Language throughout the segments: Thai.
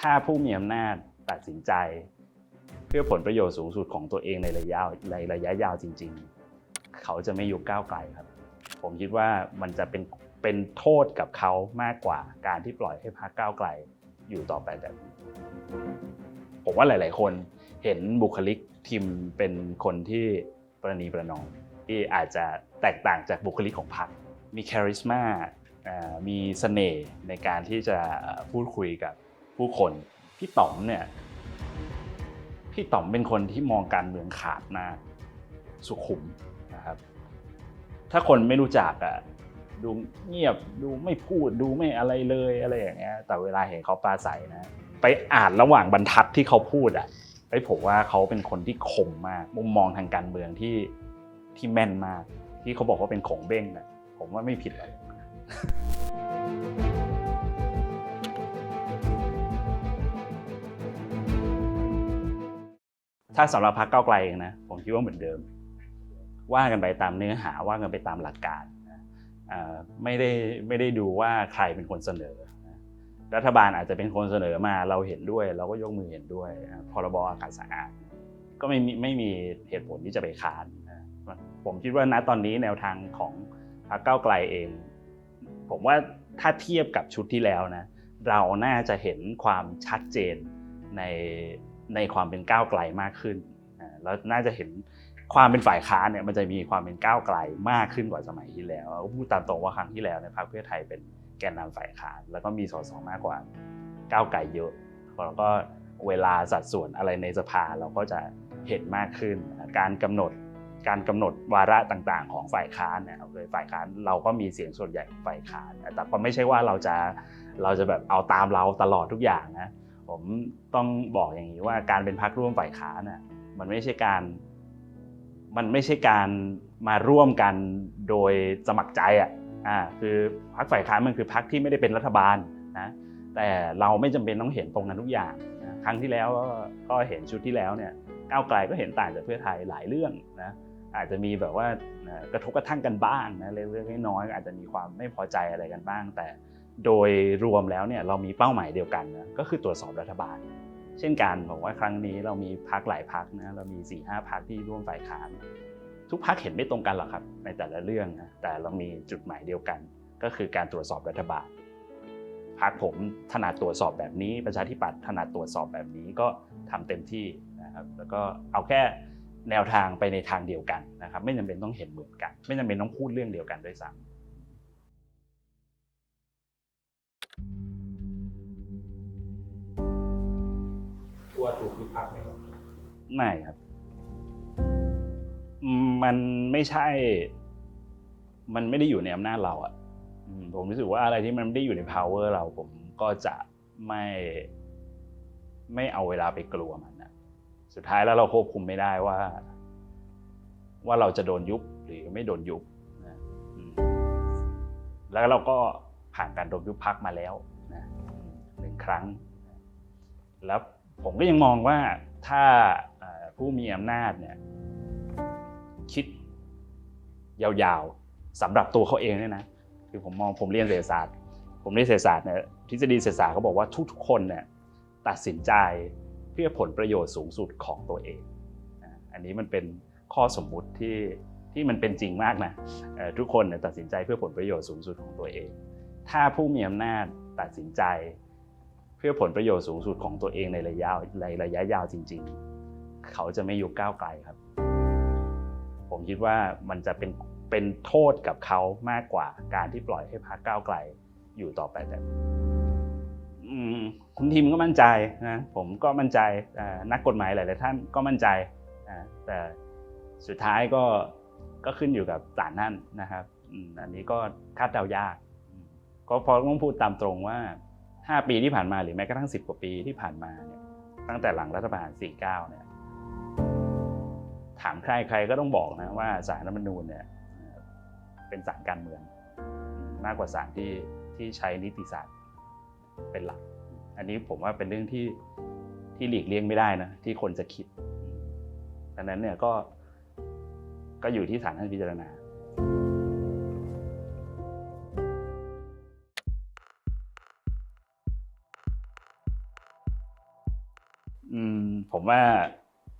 ถ้าผู้มีอำนาจตัดสินใจ เพื่อผลประโยชน์สูงสุดของตัวเองในระยะในระยะยาวจริง ๆ เขาจะไม่ยุบก้าวไกลครับ ผมคิดว่ามันจะเป็นเป็นโทษกับเขามากกว่าการที่ปล่อยให้พรรคก้าวไกลอยู่ต่อไปแบบนี้ผมว่าหลาย ๆ คนเห็นบุคลิกทีมเป็นคนที่ประนีประนอมที่อาจจะแตกต่างจากบุคลิกของพรรคมีคาริสมาอ่ามีเสน่ห์ในการที่จะพูดคุยกับ ผู้คน พี่ต๋อมเนี่ยพี่ต๋อมเป็นคนที่มองการเมืองขาดมากสุขุมนะครับ ถ้าคนไม่รู้จักอะดูเงียบดูไม่พูดดูไม่อะไรเลยอะไรอย่างเงี้ย แต่เวลาเห็นเขาปราศัยนะ ไปอ่านระหว่างบรรทัดที่เขาพูดอะไอ้ผมว่าเขาเป็นคนที่คมมาก มุมมองทางการเมืองที่ที่แม่นมาก ที่เขาบอกว่าเป็นของเบ้งนะผมว่าไม่ผิดเลย ถ้าสำหรับพรรคก้าวไกลเองนะผมคิดว่าเหมือนเดิม ว่ากันไปตามเนื้อหาว่ากันไปตามหลักการไม่ได้ไม่ได้ดูว่าใครเป็นคนเสนอ รัฐบาลอาจจะเป็นคนเสนอมาเราเห็นด้วย เราก็ยกมือเห็นด้วยพรบอากาศสะอาดก็ไม่มีไม่มีเหตุผลที่จะไปค้านผมคิดว่าณตอนนี้แนวทางของพรรคก้าวไกลเอง ผมว่าถ้าเทียบกับชุดที่แล้วนะเราน่าจะเห็นความชัดเจนใน ในความเป็นก้าวไกลมากขึ้นแล้วน่าจะเห็นความเป็นฝ่ายค้านเนี่ยมันจะมีความเป็นก้าวไกลมากขึ้นกว่าสมัยที่แล้วพูดตามตรงว่าครั้งที่แล้วเนี่ยพรรคเพื่อไทยเป็นแกนนำฝ่ายค้าน แล้วก็มีสสมากกว่าก้าวไกลเยอะแล้วก็เวลาสัดส่วนอะไรในสภาเราก็จะเห็นมากขึ้น การกำหนดการกำหนดวาระต่างๆ ของฝ่ายค้านเนี่ยเอาเลยฝ่ายค้านเราก็มีเสียงส่วนใหญ่ของฝ่ายค้าน แต่ก็ไม่ใช่ว่าเราจะเราจะแบบเอาตามเราตลอดทุกอย่างนะ ผมต้องบอกอย่างนี้ว่าการเป็นพักร่วมฝ่ายค้านน่ะมันไม่ใช่การ มันไม่ใช่การมาร่วมกันโดยสมัครใจอะอ่าคือพักฝ่ายค้านมันคือพักที่ไม่ได้เป็นรัฐบาลนะแต่เราไม่จำเป็นต้องเห็นตรงกันทุกอย่างนะครั้งที่แล้วก็เห็นชุดที่แล้วเนี่ยก้าวไกลก็เห็นต่างจากเพื่อไทยหลายเรื่องนะอาจจะมีแบบว่ากระทบกระทั่งกันบ้างนะเล็กๆน้อยๆอาจจะมีความไม่พอใจอะไรกันบ้าง แต่ โดยรวมแล้วเนี่ยเรามีเป้าหมายเดียวกันนะก็คือตรวจสอบรัฐบาล เช่นกันบอกว่าครั้งนี้เรามีพักหลายพักนะเรามี4ี่ห้าพักที่ร่วมฝ่ายค้าน ทุกพักเห็นไม่ตรงกันหรอกครับ ในแต่ละเรื่องนะแต่เรามีจุดหมายเดียวกัน ก็คือการตรวจสอบรัฐบาลพักผมถนัดตรวจสอบแบบนี้ ประชาธิปัตย์ถนัดตรวจสอบแบบนี้ก็ทำเต็มที่นะครับแล้วก็เอาแค่แนวทางไปในทางเดียวกันนะครับ ไม่จำเป็นต้องเห็นเหมือนกัน ไม่จำเป็นต้องพูดเรื่องเดียวกันด้วยซ้ำ กลัวถูกยุบพักไหมครับไม่ครับ มันไม่ใช่ มันไม่ได้อยู่ในอำนาจเราอะผมรู้สึกว่าอะไรที่มันไม่ได้อยู่ใน power เราผมก็จะไม่ ไม่เอาเวลาไปกลัวมันนะสุดท้ายแล้วเราควบคุมไม่ได้ว่า ว่าเราจะโดนยุบหรือไม่โดนยุบนะแล้วเราก็ ผ่านการโดนยุบพักมาแล้วนะหนึ่งครั้ง แล้วผมก็ยังมองว่าถ้าผู้มีอำนาจเนี่ยคิดยาวๆสำหรับตัวเขาเองเนี่ยนะคือผมมองผมเรียนเศรษฐศาสตร์ ผมเรียนเศรษฐศาสตร์เนี่ยทฤษฎีเศรษฐศาสตร์เขาบอกว่าทุกๆคนเนี่ยตัดสินใจเพื่อผลประโยชน์สูงสุดของตัวเองอันนี้มันเป็นข้อสมมุติที่ที่มันเป็นจริงมากนะทุกคนเนี่ยตัดสินใจเพื่อผลประโยชน์สูงสุดของตัวเอง ถ้าผู้มีอำนาจตัดสินใจ เพื่อผลประโยชน์สูงสุดของตัวเองในระยะในระยะยาวจริง ๆ เขาจะไม่ยุบก้าวไกลครับ ผมคิดว่ามันจะเป็นเป็นโทษกับเขามากกว่าการที่ปล่อยให้พรรคก้าวไกลอยู่ต่อไปแบบนี้อืมคุณทีมก็มั่นใจนะผมก็มั่นใจนักกฎหมายหลายๆท่านก็มั่นใจแต่สุดท้ายก็ก็ขึ้นอยู่กับศาลนั่นนะครับอันนี้ก็คาดเดายาก ก็พอต้องพูดตามตรงว่า 5 ปีที่ผ่านมาหรือแม้กระทั่ง 10 กว่าปีที่ผ่านมาเนี่ยตั้งแต่หลังรัฐประหาร 49 เนี่ยถามใครใครก็ต้องบอกนะว่าสารรัฐธรรมนูญเนี่ยเอ่อเป็นสารการเมือง มากกว่าสารที่ที่ใช้นิติศาสตร์เป็นหลัก อันนี้ผมว่าเป็นเรื่องที่ที่หลีกเลี่ยงไม่ได้นะที่คนจะคิดดังนั้นเนี่ยก็ก็อยู่ที่ศาลท่านพิจารณา อืมผมว่า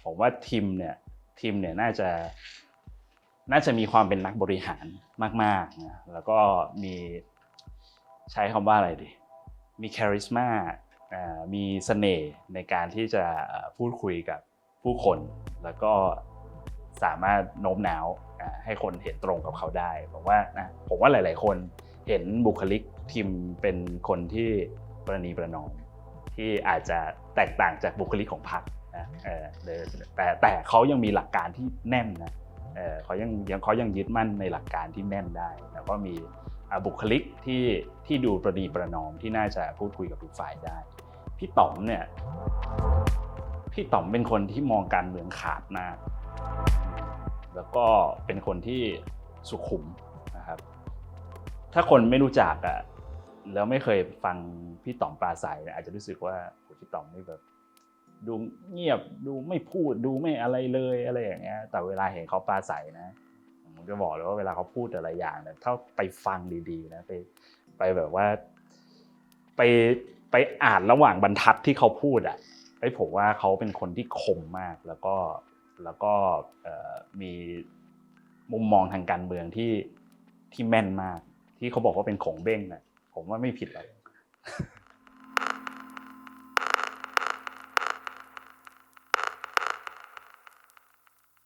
ผมว่าทีมเนี่ยทีมเนี่ยน่าจะ น่าจะมีความเป็นนักบริหารมากๆนะแล้วก็มีใช้คำว่าอะไรดี มีคาริสมามีเสน่ห์ในการที่จะพูดคุยกับผู้คน แล้วก็สามารถโน้มน้าวให้คนเห็นตรงกับเขาได้ผมว่านะผมว่าหลาย ๆ คนเห็นบุคลิกทีมเป็นคนที่ประนีประนอม ที่อาจจะแตกต่างจากบุคลิกของพรรคนะเออเดี๋ยวแต่แต่เขายังมีหลักการที่แน่นนะเออเขายังยังเขายังยึดมั่นในหลักการที่แน่นได้ แล้วก็มีอ่าบุคลิกที่ที่ดูประนีประนอมที่น่าจะพูดคุยกับทุกฝ่ายได้ พี่ต๋อมเนี่ยพี่ต๋อมเป็นคนที่มองการเมืองขาดมาก แล้วก็เป็นคนที่สุขุมนะครับ ถ้าคนไม่รู้จักอะ แล้วไม่เคยฟังพี่ต๋อมปราศัยเนี่ยอาจจะรู้สึกว่าพี่ต๋อมนี่แบบ ดูเงียบดูไม่พูดดูไม่อะไรเลยอะไรอย่างเงี้ย แต่เวลาเห็นเขาปราศัยนะผมจะบอกเลยว่าเวลาเขาพูดแต่ละอย่างเนี่ยถ้าไปฟังดีๆนะไปไปแบบว่า ไปไปอ่านระหว่างบรรทัดที่เขาพูดอะไอ้ผมว่าเขาเป็นคนที่คมมากแล้วก็แล้วก็มีมุมมองทางการเมืองที่ที่แม่นมาก ที่เขาบอกว่าเป็นของเบ้งน่ะ ผมว่าไม่ผิดหรอก